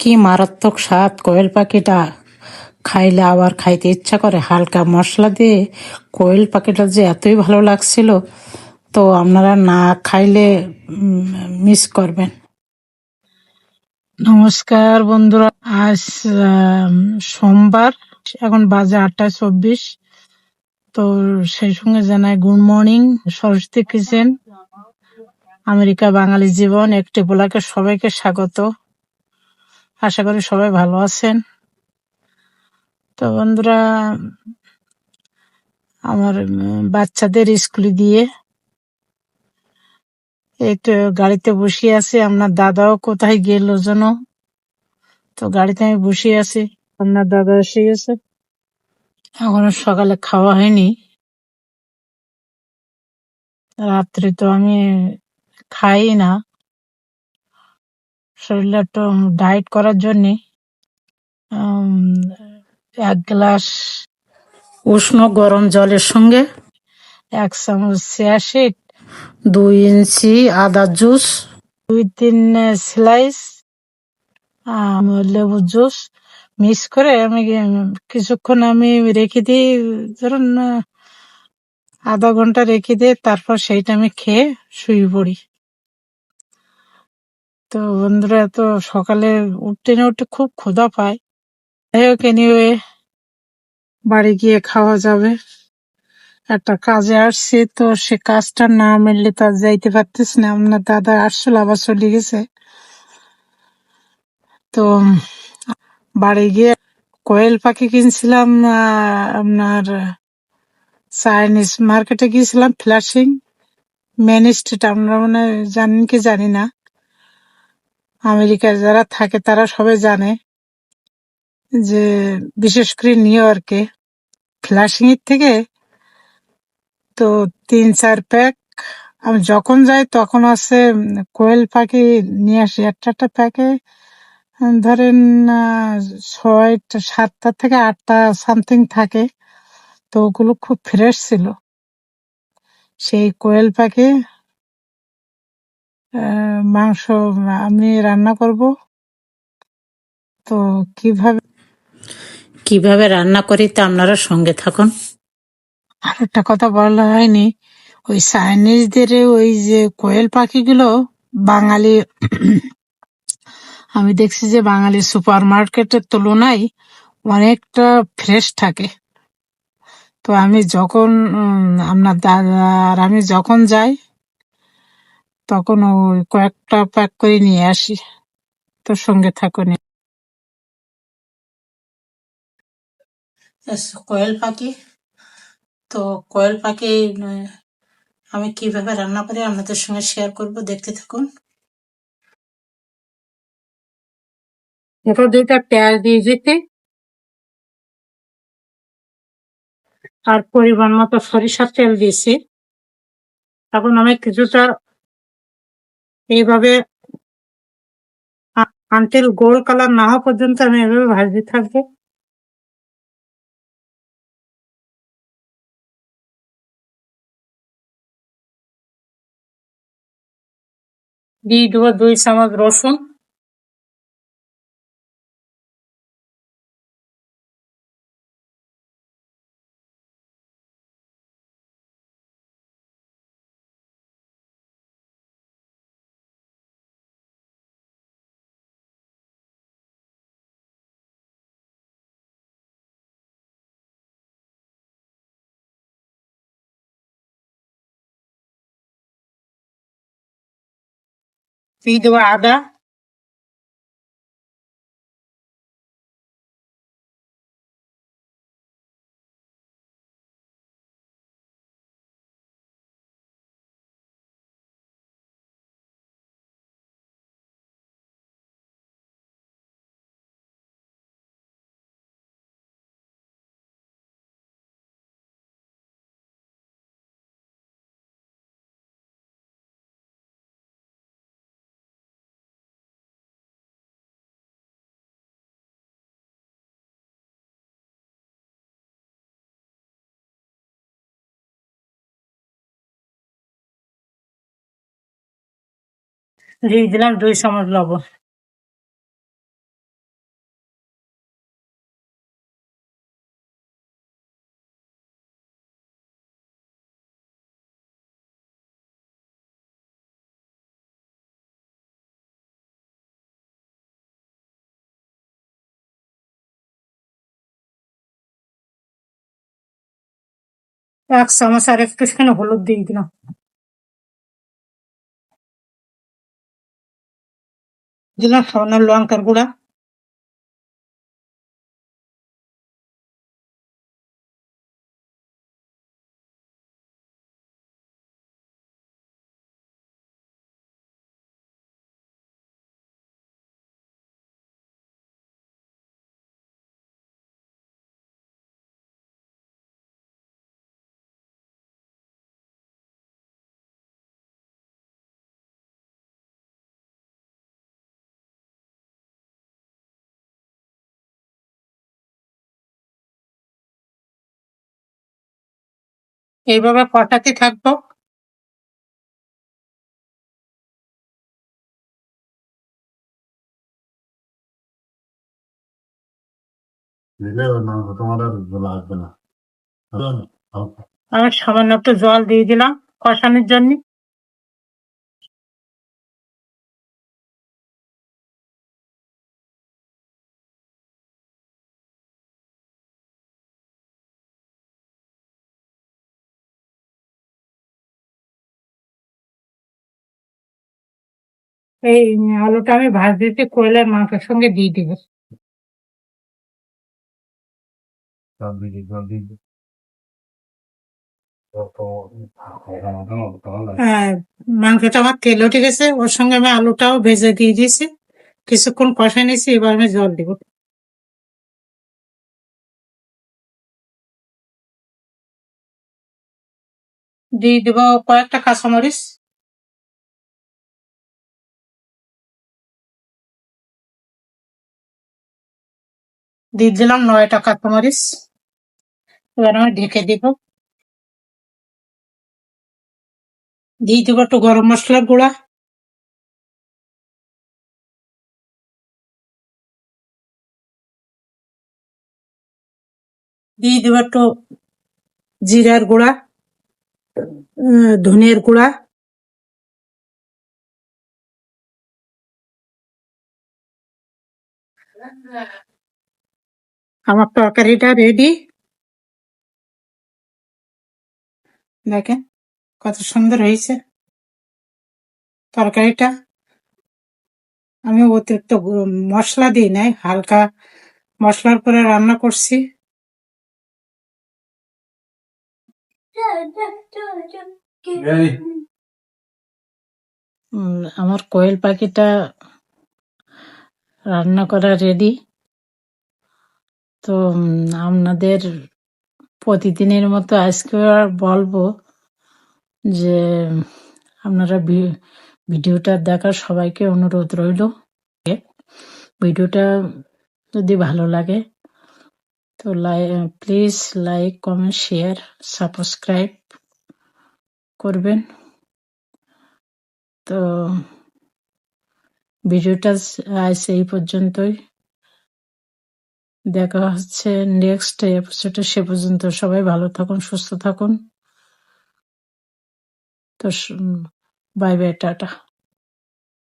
কি মারাত্মক স্বাদ কোয়েল পাখিটা। খাইলে আবার খাইতে ইচ্ছা করে, হালকা মশলা দিয়ে কোয়েল পাখিটা যে এতই ভালো লাগছিল, তো আপনারা না খাইলে মিস করবেন। নমস্কার বন্ধুরা, আজ সোমবার, এখন বাজে আটটা চব্বিশ। তো সেই সঙ্গে জানাই good morning, Saraswati kitchen, America বাঙালি জীবন, একটি ব্লকে সবাইকে স্বাগত। আশা করি সবাই ভালো আছেন। তো বন্ধুরা, আমার বাচ্চাদের স্কুলে দিয়ে একটু গাড়িতে বসে আছি। আপনার দাদাও কোথায় গেল যেন তো গাড়িতে আমি বসে আছি। আপনার দাদা এসে গেছে। এখনও সকালে খাওয়া হয়নি। রাত্রে তো আমি খাই না। শরীরটা একটু ডায়েট করার জন্য এক গ্লাস উষ্ণ গরম জলের সঙ্গে এক চামচ সিয়াশিট দুই ইঞ্চি আদা জুস, দুই তিন স্লাইস লেবু জুস মিক্স করে আমি কিছুক্ষণ আমি রেখে দিই, ধরুন, আধা ঘণ্টা রেখে দিয়ে তারপর সেইটা আমি খেয়ে শুয়ে পড়ি। তো বন্ধুরা, তো সকালে উঠতে না উঠতে খুব ক্ষুধা পায়। যাই হোক এনিওয়ে বাড়ি গিয়ে খাওয়া যাবে। একটা কাজে আসছি, তো সে কাজটা না মিললে তো যাইতে পারতেছি না। আপনার দাদা আসছিল, আবার চলে গেছে। তো বাড়ি গিয়ে কোয়েল পাখি কিনছিলাম আপনার চাইনিজ মার্কেটে গিয়েছিলাম ফ্লাশিং মেন স্ট্রিট, আপনারা মানে জানেন কি জানি না। আমেরিকায় যারা থাকে, তারা সবাই জানে যে, বিশেষ করে নিউ ইয়র্কে ফ্লাশিং এর থেকে তো তিন, চার প্যাক, আমি যখন যাই তখন আছে, কোয়েল পাখি নিয়ে আসি, একটা একটা প্যাকে ধরেন ছয়টা, সাতটা থেকে আটটা সামথিং থাকে, তো ওগুলো খুব ফ্রেশ ছিল। সেই কোয়েল পাখি মাংস আমি রান্না করব। তো কীভাবে কীভাবে রান্না করি তা আপনারা সঙ্গে থাকুন। আর একটা কথা বলা হয়নি। ওই চাইনিজদের ওই যে কোয়েল পাখিগুলো বাঙালি আমি দেখছি যে বাঙালি সুপার মার্কেটের তুলনায় অনেকটা ফ্রেশ থাকে। তো আমি যখন আপনার দাদা আর আমি যখন যাই তখন ওই কয়েকটা প্যাক করে নিয়ে আসি। তোর সঙ্গে থাকুন কোয়েল পাখি। তো কোয়েল পাখি আমি কীভাবে রান্না করি আপনাদের সঙ্গে শেয়ার করব দেখতে থাকুন। এটা দুইটা পেঁয়াজ দিয়ে দিতে আর পরিমাণ মতো সরিষার তেল দিয়েছি। এখন আমি কিছুটা এইভাবে আনটিল গোল কালার না হওয়া পর্যন্ত আমি এভাবে ভাজতে থাকব। দিয়ে দেবো দুই চামচ রসুন। দিয়ে দেবো আদা দিয়ে দিলাম দুই চামচ লবণ। এক চামচ আর সেখানে হলুদ দিয়ে দিলাম। দিলাম সামান্য লঙ্কার গুঁড়া এইভাবে কটাতে থাকব আমি সামান্য একটু জল দিয়ে দিলাম কষানোর জন্য। এই আলুটা আমি ভাজ দিতে কোয়েলের মাংসের সঙ্গে দিয়ে দিব। হ্যাঁ, মাংসটা আমার তেল উঠে গেছে ওর সঙ্গে আমি আলুটাও ভেজে দিয়ে দিয়েছি। কিছুক্ষণ কষাই নিয়েছি এবার আমি জল দিব। দিয়ে দিব কয়েকটা কাঁচামরিচ। দিয়ে দিলাম নয়টা কাঁচামরিচ এবার আমি ঢেকে দিব। দিয়ে দিব একটু গরম মশলার গুঁড়া। দিয়ে দিব একটু জিরার গুঁড়া উম, ধনিয়ার গুঁড়া। আমার তরকারিটা রেডি দেখেন কত সুন্দর হয়েছে তরকারিটা। আমি অতিরিক্ত মশলা দিই নাই হালকা মশলার পরে রান্না করছি। আমার কোয়েল পাখিটা রান্না করা রেডি তো আপনাদের প্রতিদিনের মতো আজকে আর বলব যে, আপনারা ভি- ভিডিওটা দেখার সবাইকে অনুরোধ রইল। ভিডিওটা যদি ভালো লাগে, তো লাই, please like, comment, share, subscribe করবেন। তো, ভিডিওটা আজ এই পর্যন্তই। দেখা হচ্ছে নেক্সট এপিসোডে সে পর্যন্ত সবাই ভালো থাকুন, সুস্থ থাকুন। তো বাই বাই টাটা।